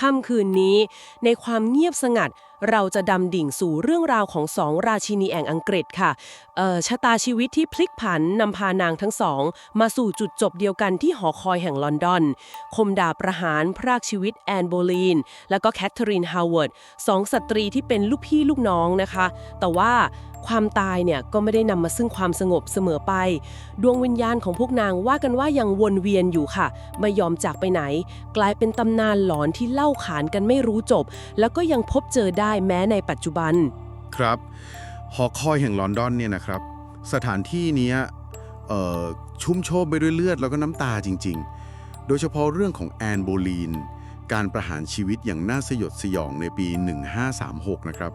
ค่ำคืนนี้ ในความเงียบสงัด เราจะดำดิ่งสู่เรื่องราวของสองราชินีแห่งอังกฤษค่ะออชะตาชีวิตที่พลิกผันนำพานางทั้งสอง มาสู่จุดจบเดียวกันที่หอคอยแห่งลอนดอน คมดาประหารพรากชีวิตแอนโบลีน แล้วก็แคทเธอรีนฮาวเวิร์ดสองสตรีที่เป็นลูกพี่ลูกน้องนะคะ แต่ว่า ความตายเนี่ยก็ไม่ได้นำมาซึ่งความสงบเสมอไป ดวงวิญญาณของพวกนางว่ากันว่ายังวนเวียนอยู่ค่ะ ไม่ยอมจากไปไหน กลายเป็นตำนานหลอนที่เล่าขานกันไม่รู้จบ แล้วก็ยังพบเจอได้แม้ในปัจจุบัน ครับ หอคอยแห่งลอนดอนเนี่ยนะครับ สถานที่เนี้ยเอ่อชุ่มโชบไปด้วยเลือดแล้วก็น้ำตาจริง ๆ โดยเฉพาะเรื่องของแอนโบลีน การประหารชีวิตอย่างน่าสยดสยองในปี 1536 นะครับ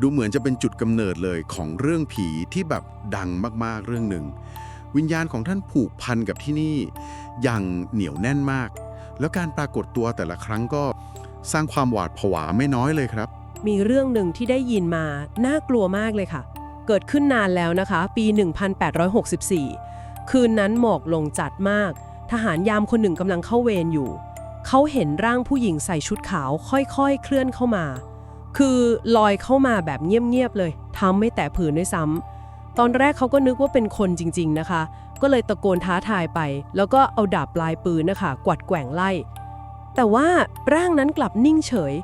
ดูเหมือนจะเป็นจุดกำเนิดเลยของเรื่องผีที่แบบดังมากๆเรื่องหนึ่ง วิญญาณของท่านผูกพันกับที่นี่ อย่างเหนียวแน่นมาก แล้วการปรากฏตัวแต่ละครั้งก็สร้างความหวาดผวาไม่น้อยเลยครับ มีเรื่องหนึ่งที่ได้ยินมาน่ากลัวมากเลยค่ะ เกิดขึ้นนานแล้วนะคะ ปี 1864 คืนนั้นหมอกลงจัดมาก ทหารยามคนหนึ่งกำลังเข้าเวรอยู่ เขาเห็นร่างผู้หญิงใส่ชุดขาวค่อยๆ เคลื่อนเข้ามา คือลอยเข้ามาแบบเงียบๆเลยทำไม่แตะผืนด้วยซ้ำตอนแรกเขาก็นึกว่าเป็นคนจริง ๆนะคะ ก็เลยตะโกนท้าทายไป แล้วก็เอาดาบปลายปืนนะคะ กวัดแกว่งไล่ แต่ว่าร่างนั้นกลับนิ่งเฉย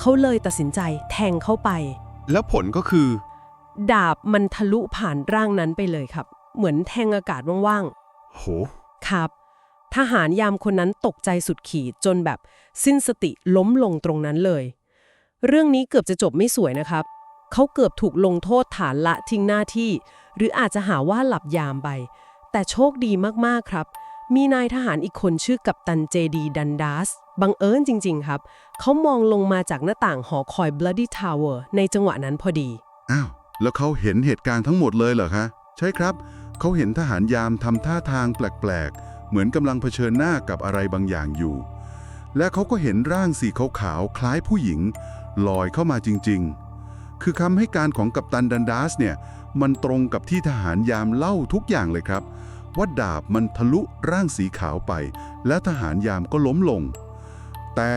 เขาเลยตัดสินใจแทงเข้าไป แล้วผลก็คือ ดาบมันทะลุผ่านร่างนั้นไปเลยครับ เหมือนแทงอากาศว่างโหๆครับ ทหารยามคนนั้นตกใจสุดขีดจนแบบสิ้นสติล้มลงตรงนั้นเลย เรื่องนี้เกือบจะจบไม่สวยนะครับ เขาเกือบถูกลงโทษฐานละทิ้งหน้าที่ หรืออาจจะหาว่าหลับยามไป แต่โชคดีมากๆครับ มีนายทหารอีกคนชื่อกัปตันเจดีดันดัสบังเอิญจริง ๆ ครับ เขามองลงมาจากหน้าต่างหอคอย Bloody Tower ในจังหวะนั้นพอดี อ้าว แล้วเขาเห็นเหตุการณ์ทั้งหมดเลยเหรอคะ ใช่ครับ เขาเห็นทหารยามทำท่าทางแปลกๆ เหมือนกำลังเผชิญหน้ากับอะไรบางอย่างอยู่ และเขาก็เห็นร่างสีขาวๆคล้ายผู้หญิง ลอยเข้ามาจริง ๆ คือคำให้การของกัปตันดันดัสเนี่ย มันตรงกับที่ทหารยามเล่าทุกอย่างเลยครับ ว่าดาบมันทะลุร่างสีขาวไป และทหารยามก็ล้มลง แต่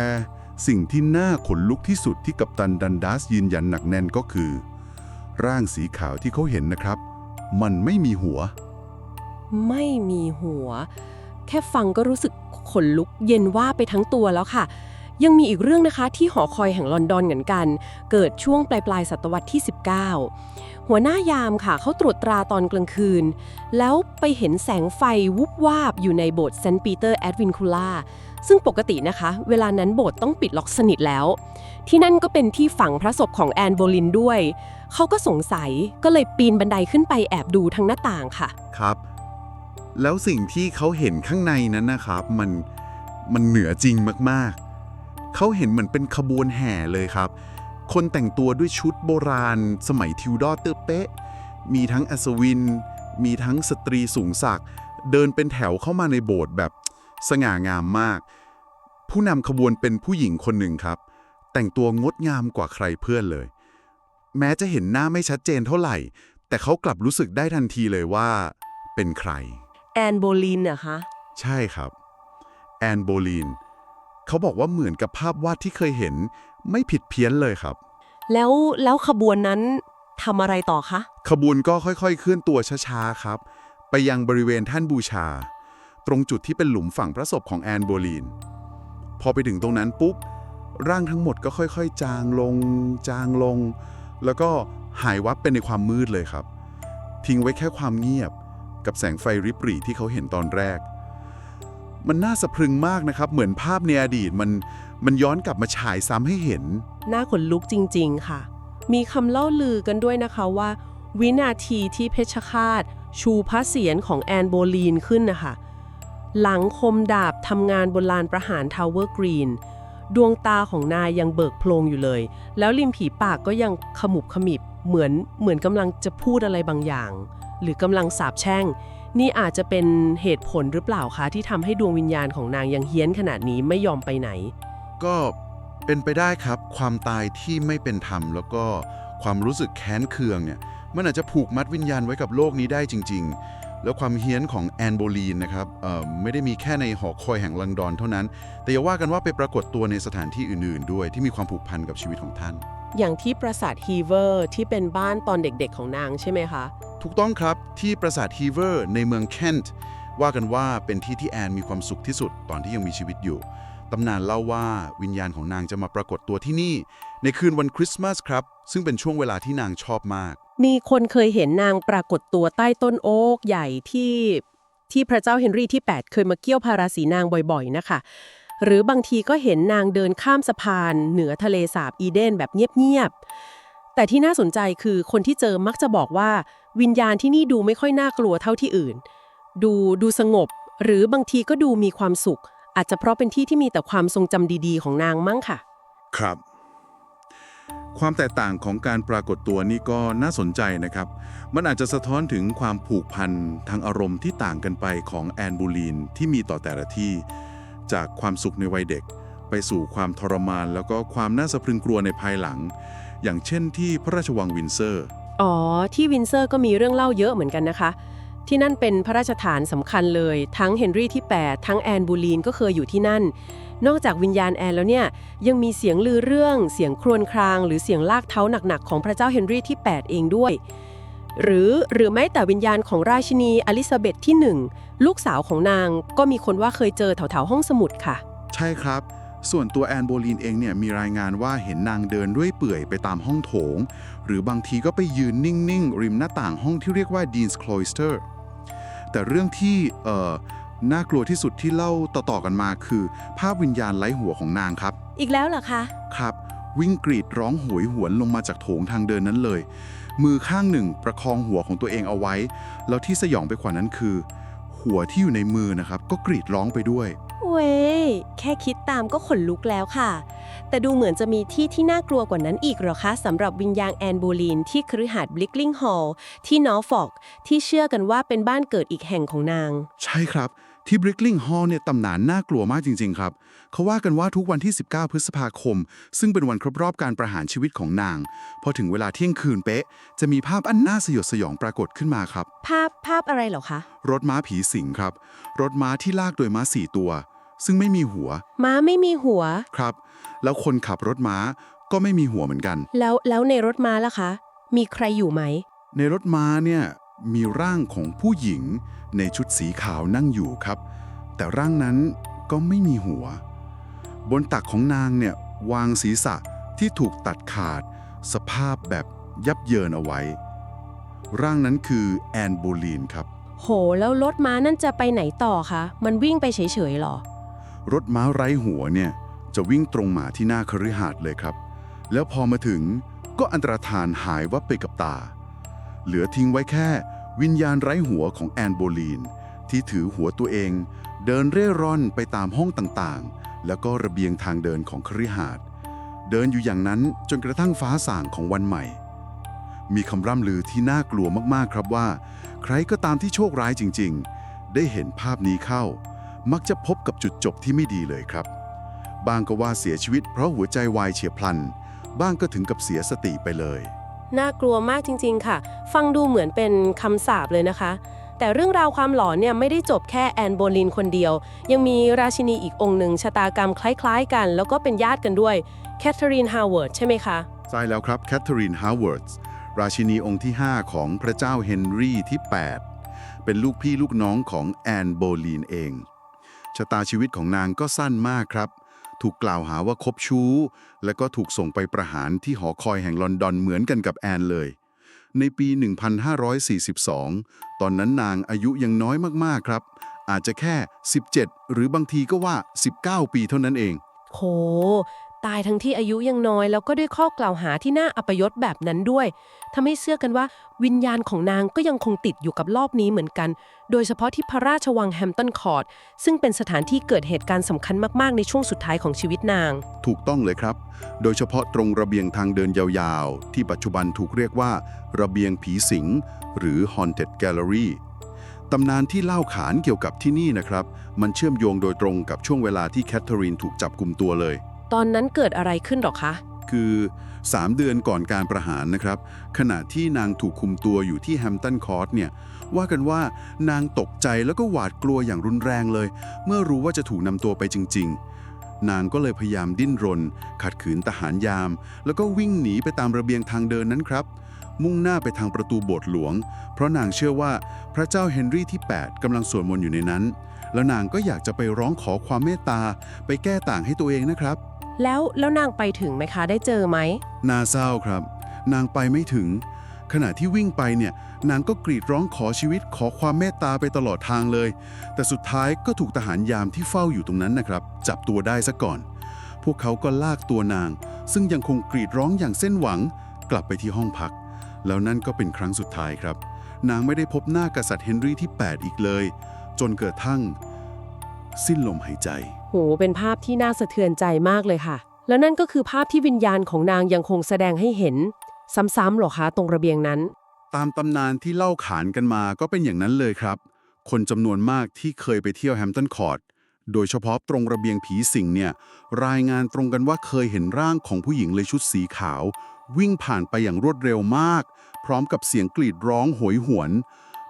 สิ่งที่น่าขนลุกที่สุดที่กัปตันดันดัสยืนยันหนักแน่นก็คือ ร่างสีขาวที่เขาเห็นนะครับ มันไม่มีหัว ไม่มีหัว แค่ฟังก็รู้สึกขนลุกเย็นว่าไปทั้งตัวแล้วค่ะ ยังมีอีกเรื่องนะคะที่หอคอยแห่งลอนดอนเหมือนกัน เกิดช่วงปลายปลายศตวรรษที่ 19 หัวหน้ายามค่ะเขาตรวจตราตอนกลางคืน แล้วไปเห็นแสงไฟวุบวาบอยู่ในโบสถ์เซนต์ปีเตอร์แอดวินคูล่าซึ่งปกตินะคะ เวลานั้นโบสถ์ต้องปิดล็อกสนิทแล้ว ที่นั่นก็เป็นที่ฝังพระศพของแอนโบลินด้วย เขาก็สงสัยก็เลยปีนบันไดขึ้นไปแอบดูทางหน้าต่างค่ะ ครับ แล้วสิ่งที่เขาเห็นข้างในนั้นนะครับ มันมันเหนือจริงมากๆ เขาเห็นเหมือนเป็นขบวนแห่เลยครับ คนแต่งตัวด้วยชุดโบราณ สมัยทิวดอร์เตอร์เป๊ะ มีทั้งอัศวิน มีทั้งสตรีสูงศักดิ์เดินเป็นแถวเข้ามาในโบสถ์แบบสง่างามมาก ผู้นำขบวนเป็นผู้หญิงคนหนึ่งครับ แต่งตัวงดงามกว่าใครเพื่อนเลย แม้จะเห็นหน้าไม่ชัดเจนเท่าไหร่ แต่เขากลับรู้สึกได้ทันทีเลยว่า เป็นใคร แอนโบลินนะคะ ใช่ครับ แอนโบลีน เขาบอกว่าเหมือนกับภาพวาดที่เคยเห็น ไม่ผิดเพี้ยนเลยครับ แล้วแล้วขบวนนั้นทำอะไรต่อคะ ขบวนก็ค่อยๆเคลื่อนตัวช้าๆครับ ไปยังบริเวณแท่านบูชา ตรงจุดที่เป็นหลุมฝังพระศพของแอนโบลีน พอไปถึงตรงนั้นปุ๊บ ร่างทั้งหมดก็ค่อยๆ จางลง จางลง แล้วก็หายวับไปในความมืดเลยครับ ทิ้งไว้แค่ความเงียบ กับแสงไฟริบหรี่ที่เขาเห็นตอนแรก มันน่าสะพรึงมากนะครับ เหมือนภาพในอดีตมันมันย้อนกลับมาฉายซ้ำให้เห็น หน้าขนลุกจริง ๆ ค่ะ มีคำเล่าลือกันด้วยนะคะว่า วินาทีที่เพชฌฆาต ชูพระเศียรของแอนโบลีนขึ้นนะคะหลังคมดาบทำงานบนลานประหารทาวเวอร์กรีน ดวงตาของนายยังเบิกโพลงอยู่เลย แล้วริมผีปากก็ยังขมุบขมิบเหมือนเหมือนกำลังจะพูดอะไรบางอย่าง หรือกำลังสาบแช่ง นี่อาจจะเป็นเหตุผลหรือเปล่าคะที่ทำให้ดวงวิญญาณของนางยังเฮี้ยนขนาดนี้ไม่ยอมไปไหน ก็เป็นไปได้ครับ ความตายที่ไม่เป็นธรรม แล้วก็ความรู้สึกแค้นเคืองเนี่ยมันอาจจะผูกมัดวิญญาณไว้กับโลกนี้ได้จริง ๆ แล้วความเฮี้ยนของแอนโบลีนนะครับเอ่อไม่ได้มีแค่ในหอคอยแห่งลังดอนเท่านั้น แต่อย่าว่ากันว่าไปปรากฏตัวในสถานที่อื่น ๆ ด้วยที่มีความผูกพันกับชีวิตของท่าน อย่างที่ปราสาทฮีเวอร์ที่เป็นบ้านตอนเด็กๆของนางใช่ไหมคะ ถูกต้องครับที่ปราสาทฮีเวอร์ในเมืองเคนต์ว่ากันว่าเป็นที่ที่แอนมีความสุขที่สุดตอนที่ยังมีชีวิตอยู่ตำนานเล่าว่าวิญญาณของนางจะมาปรากฏตัวที่นี่ ในคืนวันคริสต์มาสครับ ซึ่งเป็นช่วงเวลาที่นางชอบมาก มีคนเคยเห็นนางปรากฏตัวใต้ต้นโอ๊กใหญ่ที่ที่พระเจ้าเฮนรี่ที่ 8 เคยมาเกี่ยวพาราสีนางบ่อยๆนะคะหรือบางทีก็เห็นนางเดินข้ามสะพานเหนือทะเลสาบอีเดนแบบเงียบๆ แต่ที่น่าสนใจคือคนที่เจอมักจะบอกว่า วิญญาณที่นี่ดูไม่ค่อยน่ากลัวเท่าที่อื่น ดูดูสงบ หรือบางทีก็ดูมีความสุข อาจจะเพราะเป็นที่ที่มีแต่ความทรงจำดีๆ ของนางมั้งค่ะ ครับ ความแตกต่างของการปรากฏตัวนี่ก็น่าสนใจนะครับ มันอาจจะสะท้อนถึงความผูกพันทางอารมณ์ที่ต่างกันไปของแอนบูลีนที่มีต่อแต่ละที่ จากความสุขในวัยเด็ก ไปสู่ความทรมาน แล้วก็ความน่าสะพรึงกลัวในภายหลัง อย่างเช่นที่พระราชวังวินเซอร์ อ๋อ ที่วินเซอร์ก็มีเรื่องเล่าเยอะเหมือนกันนะคะ ที่นั่นเป็นพระราชฐานสำคัญเลย ทั้งเฮนรี่ที่ 8 ทั้งแอนบูลีนก็เคยอยู่ที่นั่น นอกจากวิญญาณแอนแล้วเนี่ยยังมีเสียงลือเรื่อง เสียงครวญคราง หรือเสียงลากเท้าหนักๆ ของพระเจ้าเฮนรี่ที่ 8 เองด้วย หรือหรือแม้แต่วิญญาณของราชินีอลิซาเบธที่ 1 ลูกสาวของนางก็มีคนว่าเคยเจอแถวๆห้องสมุดค่ะ ใช่ครับ ส่วนตัวแอนโบลีนเองเนี่ยมีรายงานว่าเห็นนางเดินด้วยเปื่อยไปตามห้องโถง หรือบางทีก็ไปยืนนิ่งๆริมหน้าต่างห้องที่เรียกว่า Dean's Cloister แต่เรื่องที่ น่ากลัวที่สุดที่เล่าต่อๆกันมาคือ ภาพวิญญาณไร้หัวของนางครับ อีกแล้วเหรอคะ ครับ วิ่งกรีดร้องโหวยหวนลงมาจากโถงทางเดินนั้นเลย มือข้างหนึ่งประคองหัวของตัวเองเอาไว้ แล้วที่สยองไปกว่านั้นคือ หัวที่อยู่ในมือนะครับ ก็กรีดร้องไปด้วย เว้ย แค่คิดตามก็ขนลุกแล้วค่ะ แต่ดูเหมือนจะมีที่ที่น่ากลัวกว่านั้นอีกเหรอคะสำหรับวิญญาณแอนโบลีนที่คฤหาสน์บลิกลิงฮอลล์ที่นอร์ฟอกที่เชื่อกันว่าเป็นบ้านเกิดอีกแห่งของนาง ใช่ครับ ที่บริกลิงฮอลเนี่ยตำนานน่ากลัวมากจริง ๆ ครับ เขาว่ากันว่าทุกวันที่ 19 พฤษภาคม ซึ่งเป็นวันครบรอบการประหารชีวิตของนาง พอถึงเวลาเที่ยงคืนเป๊ะ จะมีภาพอันน่าสยดสยองปรากฏขึ้นมาครับ ภาพภาพอะไรเหรอคะ รถม้าผีสิงครับ รถม้าที่ลากโดยม้าสี่ตัว ซึ่งไม่มีหัว ม้าไม่มีหัว ครับ แล้วคนขับรถม้าก็ไม่มีหัวเหมือนกัน แล้วแล้วในรถม้าล่ะคะ มีใครอยู่ไหม ในรถม้าเนี่ย มีร่างของผู้หญิงในชุดสีขาวนั่งอยู่ครับ แต่ร่างนั้นก็ไม่มีหัว บนตักของนางเนี่ยวางศีรษะที่ถูกตัดขาด สภาพแบบยับเยินเอาไว้ ร่างนั้นคือแอนโบลีนครับ โห แล้วรถม้านั่นจะไปไหนต่อคะ มันวิ่งไปเฉยๆหรอ รถม้าไร้หัวเนี่ยจะวิ่งตรงมาที่หน้าคฤหาสน์เลยครับ แล้วพอมาถึงก็อันตรธานหายวับไปกับตา เหลือทิ้งไว้แค่ วิญญาณไร้หัวของแอนโบลีน ที่ถือหัวตัวเอง เดินเร่ร่อนไปตามห้องต่างๆ แล้วก็ระเบียงทางเดินของคฤหาสน์เดินอยู่อย่างนั้นจนกระทั่งฟ้าส่างของวันใหม่ มีคำร่ำลือที่น่ากลัวมากๆครับว่า ใครก็ตามที่โชคร้ายจริง ๆ ได้เห็นภาพนี้เข้า มักจะพบกับจุดจบที่ไม่ดีเลยครับ บางก็ว่าเสียชีวิตเพราะหัวใจวายเฉียบพลัน บ้างก็ถึงกับเสียสติไปเลย น่ากลัวมากจริง ๆ ค่ะ ฟังดูเหมือนเป็นคำสาปเลยนะคะ แต่เรื่องราวความหลอนเนี่ยไม่ได้จบแค่แอนโบลินคนเดียว ยังมีราชินีอีกองค์หนึ่งชะตากรรมคล้ายๆ กัน แล้วก็เป็นญาติกันด้วยแคทเธอรีนฮาวเวิร์ดใช่ไหมคะใช่แล้วครับแคทเธอรีนฮาวเวิร์ดราชินีองค์ที่ 5 ของพระเจ้าเฮนรี่ที่ 8 เป็นลูกพี่ลูกน้องของแอนโบลีนเองชะตาชีวิตของนางก็สั้นมากครับ ถูกกล่าวหาว่าคบชู้ และก็ถูกส่งไปประหารที่หอคอยแห่งลอนดอนเหมือนกันกับแอนเลย ในปี 1542 ตอนนั้นนางอายุยังน้อยมากๆครับ อาจจะแค่ 17 หรือบางทีก็ว่า 19 ปีเท่านั้นเอง โห ตายทั้งที่อายุยังน้อย แล้วก็ด้วยข้อกล่าวหาที่น่าอัปยศแบบนั้นด้วยทำให้เชื่อกันว่าวิญญาณของนางก็ยังคงติดอยู่กับรอบนี้เหมือนกัน โดยเฉพาะที่พระราชวังแฮมตันคอร์ทซึ่งเป็นสถานที่เกิดเหตุการณ์สำคัญมากๆ ในช่วงสุดท้ายของชีวิตนาง ถูกต้องเลยครับ โดยเฉพาะตรงระเบียงทางเดินยาวๆ ที่ปัจจุบันถูกเรียกว่า ระเบียงผีสิง หรือ Haunted Gallery ตำนานที่เล่าขานเกี่ยวกับที่นี่นะครับ มันเชื่อมโยงโดยตรงกับช่วงเวลาที่แคทเธอรีนถูกจับกลุ่มตัวเลย ตอนนั้นเกิดอะไรขึ้นหรอคะ คือ 3 เดือนก่อนการประหารนะครับ ขณะที่นางถูกคุมตัวอยู่ที่แฮมป์ตันคอร์ทเนี่ยว่ากันว่านางตกใจแล้วก็หวาดกลัวอย่างรุนแรงเลย เมื่อรู้ว่าจะถูกนำตัวไปจริง ๆ นางก็เลยพยายามดิ้นรน ขัดขืนทหารยาม แล้วก็วิ่งหนีไปตามระเบียงทางเดินนั้นครับ มุ่งหน้าไปทางประตูโบสถ์หลวง เพราะนางเชื่อว่าพระเจ้าเฮนรี่ที่ 8กำลังสวดมนต์อยู่ในนั้น แล้วนางก็อยากจะไปร้องขอความเมตตาไปแก้ต่างให้ตัวเองนะครับ แล้วแล้วนางไปถึงไหมคะได้เจอไหมน่าเศร้าครับ นางไปไม่ถึง ขณะที่วิ่งไปเนี่ย นางก็กรีดร้องขอชีวิตขอความเมตตาไปตลอดทางเลย แต่สุดท้ายก็ถูกทหารยามที่เฝ้าอยู่ตรงนั้นนะครับ จับตัวได้ซะก่อน พวกเขาก็ลากตัวนาง ซึ่งยังคงกรีดร้องอย่างเส้นหวัง กลับไปที่ห้องพัก แล้วนั่นก็เป็นครั้งสุดท้ายครับ นางไม่ได้พบหน้ากษัตริย์เฮนรี่ที่ 8 อีกเลย จนเกิดทั้ง สิ้นลมหายใจ โห เป็นภาพที่น่าสะเทือนใจมากเลยค่ะ แล้วนั่นก็คือภาพที่วิญญาณของนางยังคงแสดงให้เห็น ซ้ำๆหรอคะตรงระเบียงนั้น ตามตำนานที่เล่าขานกันมาก็เป็นอย่างนั้นเลยครับ คนจำนวนมากที่เคยไปเที่ยวแฮมป์ตันคอร์ทโดยเฉพาะตรงระเบียงผีสิงเนี่ยรายงานตรงกันว่าเคยเห็นร่างของผู้หญิงเลยชุดสีขาว วิ่งผ่านไปอย่างรวดเร็วมาก พร้อมกับเสียงกรีดร้องโหยหวน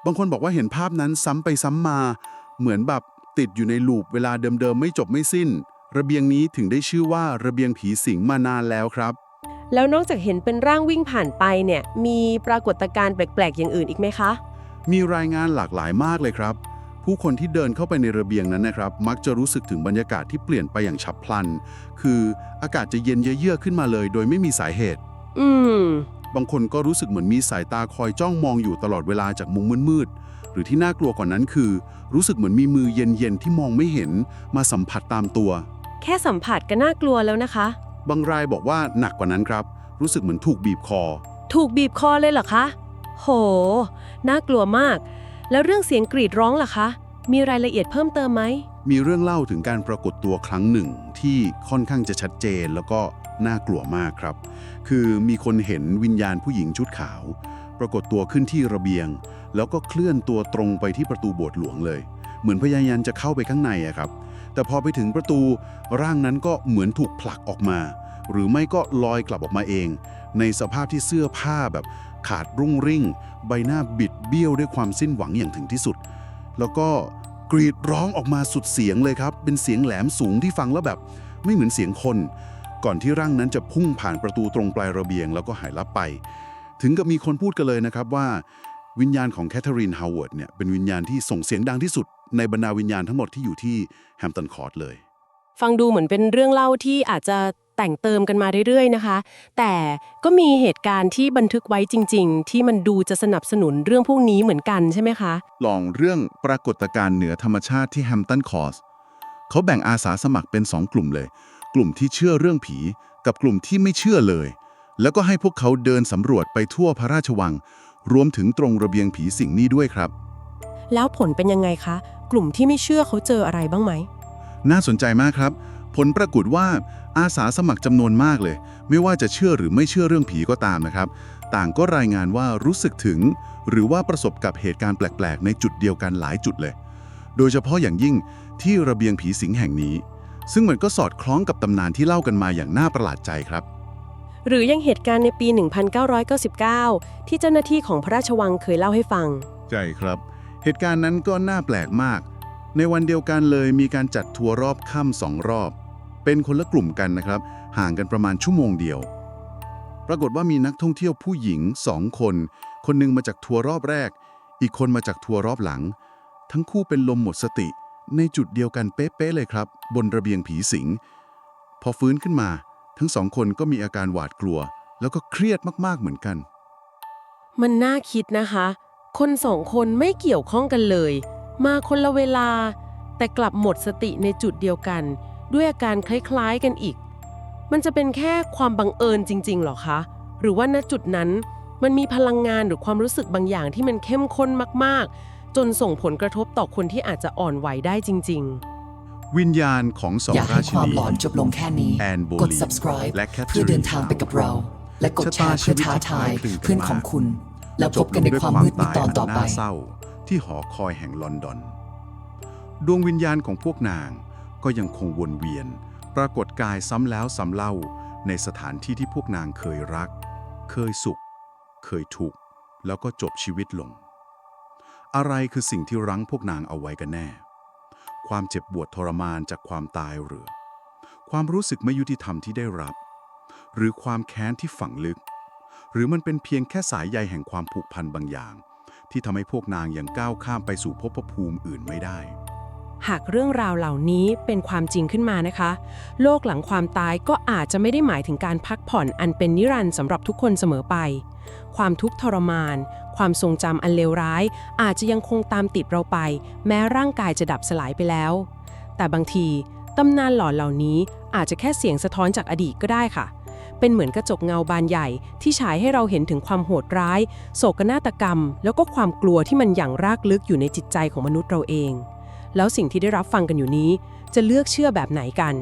บางคนบอกว่าเห็นภาพนั้นซ้ำไปซ้ำมา เหมือนแบบ ติดอยู่ในลูปเวลาเดิมๆไม่จบไม่สิ้น ระเบียงนี้ถึงได้ชื่อว่าระเบียงผีสิงมานานแล้วครับ แล้วนอกจากเห็นเป็นร่างวิ่งผ่านไปเนี่ยมีปรากฏการณ์แปลกๆ อย่างอื่นอีกไหมคะ มีรายงานหลากหลายมากเลยครับ ผู้คนที่เดินเข้าไปในระเบียงนั้นนะครับ มักจะรู้สึกถึงบรรยากาศที่เปลี่ยนไปอย่างฉับพลัน คืออากาศจะเย็นเยือกขึ้นมาเลย โดยไม่มีสาเหตุ อืม บางคนก็รู้สึกเหมือนมีสายตาคอยจ้องมองอยู่ตลอดเวลาจากมุมมืดๆ หรือที่น่ากลัวกว่านั้นคือ รู้สึกเหมือนมีมือเย็นๆที่มองไม่เห็น มาสัมผัสตามตัว แค่สัมผัสก็น่ากลัวแล้วนะคะ บางรายบอกว่าหนักกว่านั้นครับ รู้สึกเหมือนถูกบีบคอ ถูกบีบคอเลยเหรอคะ โห น่ากลัวมาก แล้วเรื่องเสียงกรีดร้องล่ะคะ มีรายละเอียดเพิ่มเติมไหม มีเรื่องเล่าถึงการปรากฏตัวครั้งหนึ่งที่ค่อนข้างจะชัดเจนแล้วก็น่ากลัวมากครับ คือมีคนเห็นวิญญาณผู้หญิงชุดขาว ปรากฏตัวขึ้นที่ระเบียง แล้วก็เคลื่อนตัวตรงไปที่ประตูโบสถ์หลวงเลย เหมือนพยายามจะเข้าไปข้างในอะครับ แต่พอไปถึงประตูร่างนั้นก็เหมือนถูกผลักออกมา หรือไม่ก็ลอยกลับออกมาเอง ในสภาพที่เสื้อผ้าแบบขาดรุ่งริ่ง ใบหน้าบิดเบี้ยวด้วยความสิ้นหวังอย่างถึงที่สุด แล้วก็กรีดร้องออกมาสุดเสียงเลยครับ เป็นเสียงแหลมสูงที่ฟังแล้วแบบ ไม่เหมือนเสียงคน ก่อนที่ร่างนั้นจะพุ่งผ่านประตูตรงปลายระเบียง แล้วก็หายลับไป ถึงกับมีคนพูดกันเลยนะครับว่า วิญญาณของแคทเธอรีนฮาวเวิร์ดเนี่ยเป็นวิญญาณที่ส่งเสียงดังที่สุดในบรรดาวิญญาณทั้งหมดที่อยู่ที่แฮมป์ตันคอร์ทเลย ฟังดูเหมือนเป็นเรื่องเล่าที่อาจจะแต่งเติมกันมาเรื่อยๆนะคะ แต่ก็มีเหตุการณ์ที่บันทึกไว้จริง ๆ ที่มันดูจะสนับสนุนเรื่องพวกนี้เหมือนกันใช่ไหมคะ ลองเรื่องปรากฏการณ์เหนือธรรมชาติที่แฮมป์ตันคอร์สเขาแบ่งอาสาสมัครเป็น 2 กลุ่มเลย กลุ่มที่เชื่อเรื่องผี กับกลุ่มที่ไม่เชื่อเลย แล้วก็ให้พวกเขาเดินสำรวจไปทั่วพระราชวัง รวมถึงตรงระเบียงผีสิงนี่ด้วยครับ แล้วผลเป็นยังไงคะ กลุ่มที่ไม่เชื่อเขาเจออะไรบ้างไหม น่าสนใจมากครับ ผลปรากฏว่าอาสาสมัครจำนวนมากเลย ไม่ว่าจะเชื่อหรือไม่เชื่อเรื่องผีก็ตามนะครับ ต่างก็รายงานว่ารู้สึกถึง หรือว่าประสบกับเหตุการณ์แปลกๆ ในจุดเดียวกันหลายจุดเลย โดยเฉพาะอย่างยิ่งที่ระเบียงผีสิงแห่งนี้ ซึ่งมันก็สอดคล้องกับตำนานที่เล่ากันมาอย่างน่าประหลาดใจครับ หรือยังเหตุการณ์ในปี 1999 ที่เจ้าหน้าที่ของพระราชวังเคยเล่าให้ฟัง ใช่ครับ เหตุการณ์นั้นก็น่าแปลกมาก ในวันเดียวกันเลยมีการจัดทัวร์รอบค่ำสองรอบ เป็นคนละกลุ่มกันนะครับ ห่างกันประมาณชั่วโมงเดียว ปรากฏว่ามีนักท่องเที่ยวผู้หญิงสองคน คนหนึงมาจากทัวร์รอบแรก อีกคนมาจากทัวร์รอบหลัง ทั้งคู่เป็นลมหมดสติ ในจุดเดียวกันเป๊ะๆเลยครับ บนระเบียงผีสิง พอฟื้นขึ้นมา ทั้งสองคนก็มีอาการหวาดกลัว แล้วก็เครียดมากๆเหมือนกัน มันน่าคิดนะคะ คนสองคนไม่เกี่ยวข้องกันเลย มาคนละเวลา แต่กลับหมดสติในจุดเดียวกัน ด้วยอาการคล้ายๆกันอีก มันจะเป็นแค่ความบังเอิญจริงๆหรอคะ หรือว่าณจุดนั้นมันมีพลังงานหรือความรู้สึกบางอย่างที่มันเข้มข้นมากๆ จนส่งผลกระทบต่อคนที่อาจจะอ่อนไหวได้จริง ๆ วิญญาณของสองอย่าให้ราชิความนี หลอนจบลงแค่นี้ แอนโบกดลีน subscribe และแคทเธอรีนเพื่อเดินทางไปกับเรา และกดแชร์เพื่อท้าทายเพื่อนของคุณ แล้วพบกันในความมืดในตอนต่อไปจบลงด้วยความตายนน่าเศร้าที่หอคอยแห่งลอนดอน ดวงวิญญาณของพวกนางก็ยังคงวนเวียน ปรากฏกายซ้ำแล้วซ้ำเล่าในสถานที่ที่พวกนางเคยรัก เคยสุข เคยทุกข์แล้วก็จบชีวิตลง อะไรคือสิ่งที่รั้งพวกนางเอาไว้กันแน่ ความเจ็บปวดทรมานจากความตายหรือ ความรู้สึกไม่ยุติธรรมที่ได้รับ หรือความแค้นที่ฝังลึก หรือมันเป็นเพียงแค่สายใยแห่งความผูกพันบางอย่าง ที่ทำให้พวกนางยังก้าวข้ามไปสู่ภพภูมิอื่นไม่ได้ หากเรื่องราวเหล่านี้เป็นความจริงขึ้นมานะคะ โลกหลังความตายก็อาจจะไม่ได้หมายถึงการพักผ่อนอันเป็นนิรันดร์สำหรับทุกคนเสมอไป ความทุกข์ทรมาน ความทรงจำอันเลวร้าย อาจจะยังคงตามติดเราไป แม้ร่างกายจะดับสลายไปแล้ว แต่บางทีตำนานหลอนเหล่านี้อาจจะแค่เสียงสะท้อนจากอดีตก็ได้ค่ะ เป็นเหมือนกระจกเงาบานใหญ่ที่ฉายให้เราเห็นถึงความโหดร้าย โศกนาฏกรรม แล้วก็ความกลัวที่มันอย่างรากลึกอยู่ในจิตใจของมนุษย์เราเอง แล้วสิ่งที่ได้รับฟังกันอยู่นี้ จะเลือกเชื่อแบบไหนกัน